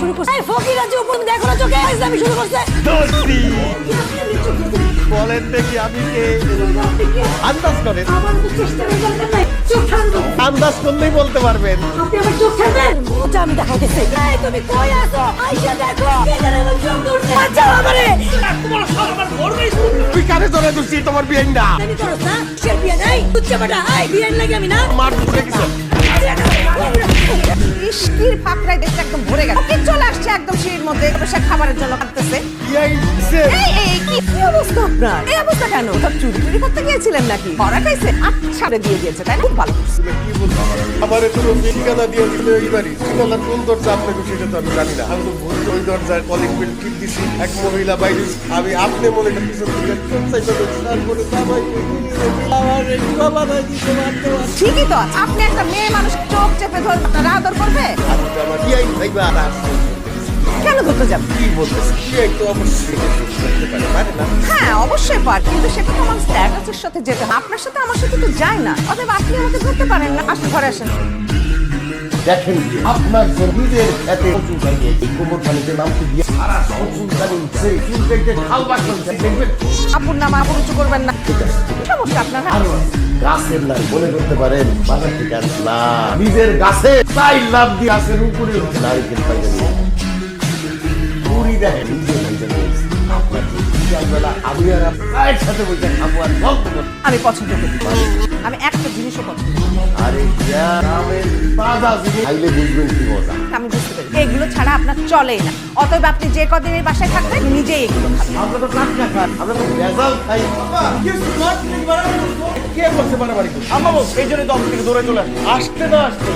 শুরু করছে। এই ফকির আছে উপর দেখো না চোখে আমি শুরু করছে। দোস্তি বলেন দেখি আমি কে। আন্দাজ করেন। আমার তো চেষ্টা করে বলতে নাই। চোখ ঠান্ডা। আন্দাজ করলেই বলতে পারবেন। আপনি আমার চোখ ছাড়বেন মজা আমি দেখাইতেছি। এই তুমি কই আছো? আইসা দেখো। কে জানে আমার তুই কানে ধরে দুছি তোমার বিয়াইন না। আমি করছ না সে বিয়ে নাই। তুচ্ছা বেটা। আই বিয়ে লাগে আমি না? মার ধরে গেছে ইস্কির ফাকরায় জন্য কাঁদতেছে এই এই এই, কি কি অবস্থা আপনার? এই অবস্থা কেন? সব চুরি করতে গিয়েছিলেন নাকি? ধরা খাইছে? আচ্ছা দিয়ে দিয়েছে তাই খুব ভালো। কি বলব আমার ঠিকানা দিয়ে দিলে ঠিকানা কোন দরজা আপনাকে সেটা তো আমি জানি না। আমি তো ভুল ওই দরজার কলিং বেল দিছি। এক মহিলা বাইরে আমি আপনি মনে পারতে পারছি ঠিকই তো আপনি একটা মেয়ে মানুষ চোখ চেপে ধরে আদর করবে? আমি আমার কেন ধরতে যাবে? কি বলতেছে? বিয়াইন তো অবশ্যই করতে পারে পারে না? হ্যাঁ অবশ্যই পার কিন্তু সেটা তো আমার স্ট্যাটাসের সাথে যেতে। আপনার সাথে আমার সাথে তো যায় না। অতএব আপনি আমাকে ধরতে পারেন না। আসুন ঘরে আসেন। দেখেন আপনার জমিদের এতে প্রচুর গাড়ি এই কোমর পানিতে নামতে দিয়ে সারা প্রচুর উঠছে চুল দেখতে খাল করছে দেখবেন? আপুর নাম আপুর উঁচু করবেন না। সমস্যা আপনার না? আরও গাছের নাই মনে করতে পারেন বাজার থেকে আসলাম। নিজের গাছে তাই লাভ দিয়ে গাছের উপরে নারিকেল পাইতে আমি পছন্দ করি। আমি একটা জিনিসও পছন্দ আরে আমি বুঝতে পারি এগুলো ছাড়া আপনার চলেই না। অতএব আপনি যে কদিন এই বাসায় থাকবেন নিজেই এগুলো আমরা তো টাটকা খাই আমরা তো ভেজাল খাই। কে করছে? বাড়াবাড়ি আমার এই জন্য দম থেকে দৌড়ে চলে আসে আসতে না আসতে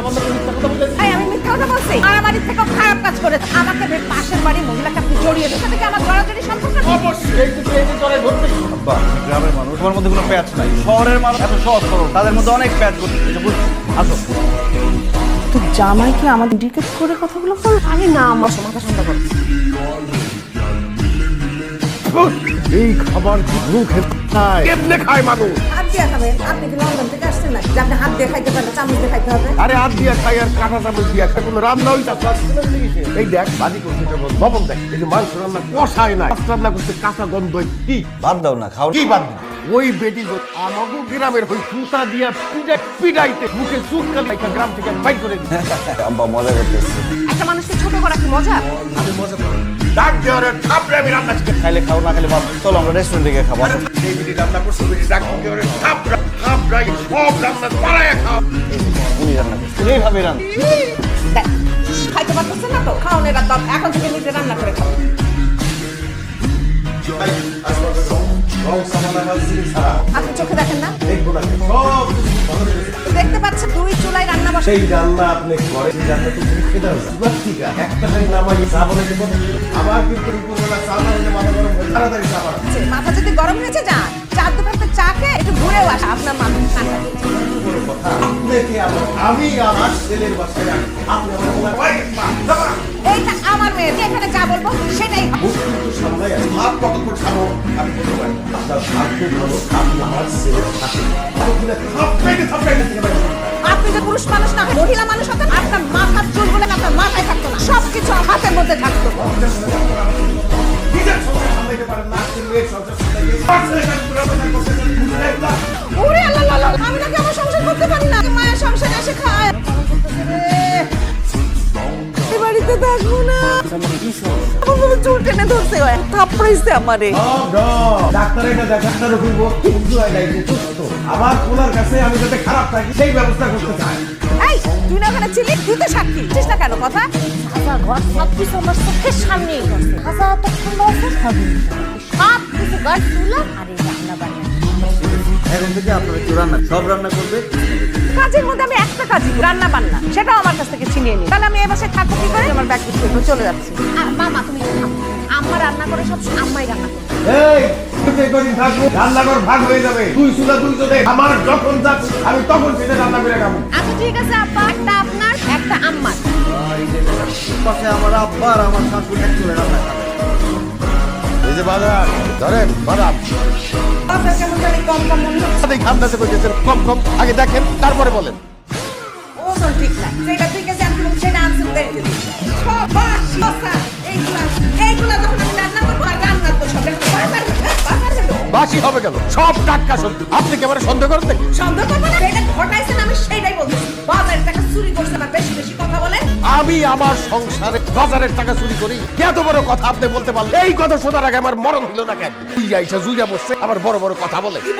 আমাদের কথা কথা বলছি? আমার বাড়ির থেকেও খারাপ কাজ করেছে। আমাকে বে- পাশের বাড়ির মহিলাকে আপনি জড়িয়ে দিচ্ছে থেকে আমার জড়াজড়ি সম্পর্ক গ্রামের মানুষ তোমার মধ্যে কোনো প্যাচ নাই। শহরের মানুষ এত সহজ সরল তাদের মধ্যে অনেক প্যাচ করছে এটা বুঝছি? আসো। তো জামাই কি আমাদের ডিকেট করে কথাগুলো বল আরে না আমার সমাজটা শুনতে করো। এই খাবার খায় কেমনে খায় মানুষ? হাত দিয়ে খাবেন আপনি কি লন্ডন থেকে আসছেন না যে আপনি হাত দিয়ে খাইতে পারেন চামচ দিয়ে খাইতে হবে। আরে হাত দিয়া খাই আর কাঁটা চামচ দিয়া খাই কোনো রান্না হইতা এই দেখ বাজি করছে লবণ দেখ এই যে মাংস রান্না কষায় নাই মাছ রান্না করছে কাঁচা গন্ধ কি? বাদ দাও না খাও কি বাদ দিবি? ওই বেটি গো আমাগো গ্রামের ওই সুতা দিয়া পিটাই পিটাইতে মুখে চুপ কালি একটা গ্রাম থেকে বাইক করে দিছে। আব্বা মজা করতেছে। একটা মানুষকে ছোট করা কি মজা? ডাক দেওয়ার থাপড়ে আমি রান্না খাইলে খাও না খাইলে বাদ চলো আমরা রেস্টুরেন্টে গিয়ে খাব। আসো। এই বেটি রান্না করছে বেটি ডাক দেওয়ার থাপড়া থাপড়াই সব রান্না পালায় খাও। উনি রান্না করছেন এইভাবে রান্না। খাইতে পারতেছেন না তো খাওয়ানোর রাত এখন থেকে নিজে রান্না করে খাও। আপনি চোখে দেখেন না? দেখব না। দুই চুলায় রান্না বসে সেই রান্না আপনি করে সেই রান্না তো তুমি খেতে হবে আছে একটা খালি নামাই চা বলে দেবো। আবার কিন্তু দুপুরবেলা চা বানাতে মাথা গরম হয়ে তাড়াতাড়ি চা বানাতে মাথা যদি গরম হয়েছে যান চার দোকানতে চা খেয়ে একটু ঘুরেও আসা। আপনার মাথা ঠান্ডা। আপনাকে আমার আমি আমার ছেলের বাসায় আপনি আমার এইটা আমার মেয়ে। যে এখানে যা বলব সেটাই হবে। মুখ কিন্তু সামলাই আছে হাত কতক্ষণ খাব আমি বলতে পারি। আপনার ভাগ্য ভালো আপনি আমার ছেলের সাথে। আপনি থাপড়াইতে থাপড়াইতে থেকে। যে পুরুষ মানুষ না, মহিলা মানুষ হতেন আপনার মাথার চুলগুলো আপনার মাথায় থাকতো না। সব কিছু হাতের মধ্যে থাকতো। না। ধরছে থাপড়াইছে আমারে। ডাক্তার এটা দেখ, ডাক্তারও বলব, কিন্তু আই সুস্থ। আমার কাছে আমি যাতে খারাপ থাকি সেই ব্যবস্থা করতে চাই। এই তুই না ওখানে ছিলি? তুই তো সাক্ষী। কেন কথা? খাজা ঘর সব কিছু আমার চোখের সামনেই করছে তখন বলছে খাবি সব কিছু আর রান্না বান্না এখন থেকে আপনারা একটু রান্না সব রান্না করবে? কাজের মধ্যে আমি একটা কাজই রান্না বান্না সেটাও আমার কাছ থেকে ছিনিয়ে নি তাহলে আমি এ বাসায় থাকব কি করে? আমার ব্যাগ গুছিয়ে চলে যাচ্ছি। আর মামা তুমি আম্মা রান্না করে সব আম্মাই রান্না করে। এই রান্নাঘর ভাগ হয়ে যাবে। তুই সুদা তুই চোদে আমার যখন যাচ্ছি আমি তখন সেটা রান্না করে খাব। আচ্ছা ঠিক আছে আব্বা। একটা আপনার একটা আম্মার। পাশে আমার আব্বা আর আমার শাশুড়ি এক চলে রান্না খাবে এই যে বাজার ধরেন বাদাম সাথে খান্দাসে কম কম আগে দেখেন তারপরে বলেন। ওজন ঠিক না। সেটা সেটা আনসার এইগুলা এইগুলা যখন আমি রান্না করব আর রান্নার তো সব বাজার বাজার বাসি হবে গেল সব টাটকা সবজি। আপনি কি আমার সন্দেহ করেন? সন্দেহ করব না যেটা ঘটাইছেন আমি সেটাই বলছি। বাজারের টাকা চুরি করছে না বেশি বেশি কথা বলে। আমি আমার সংসারে বাজারের টাকা চুরি করি। এত বড় কথা আপনি বলতে পারলেন? এই কথা শোনার আগে আমার মরণ হলো না কেন? তুই আইসা জুইয়া বসছে আমার বড় বড় কথা বলে। কি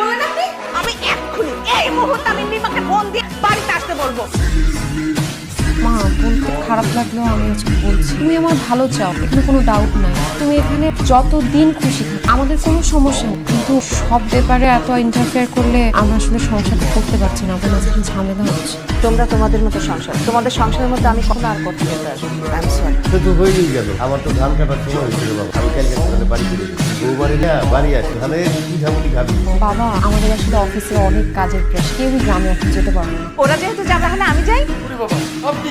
আমি এক্ষুনি এই মুহূর্তে আমি মিমাকে ফোন দিয়ে বাড়িতে আসতে বলব। বলতে খারাপ লাগলেও আমি আজকে বলছি তুমি আমার ভালো চাও এখানে কোনো ডাউট নাই। তুমি এখানে যত দিন খুশি থাকো আমাদের কোনো সমস্যা নেই। কিন্তু সব ব্যাপারে এত ইন্টারফেয়ার করলে আমরা আসলে সংসারটা করতে পারছি না আমাদের মাঝখানে ঝামেলা হচ্ছে। তোমরা তোমাদের মতো সংসার তোমাদের সংসারের মধ্যে আমি কখনো আর করতে যেতে আসব আই এম সরি সে তো হয়েই গেল। আমার তো ধান কাটার সময় হয়েছিল বাবা। আমি কালকে বাড়ি ফিরে গেছি বউ বাড়ি না বাড়ি আসে তাহলে পিঠাপুটি খাবি। বাবা আমাদের আসলে অফিসে অনেক কাজের প্রেস কেউই গ্রামে এখন যেতে পারবে না। ওরা যেহেতু যাবে তাহলে আমি যাই। বাবা আপনি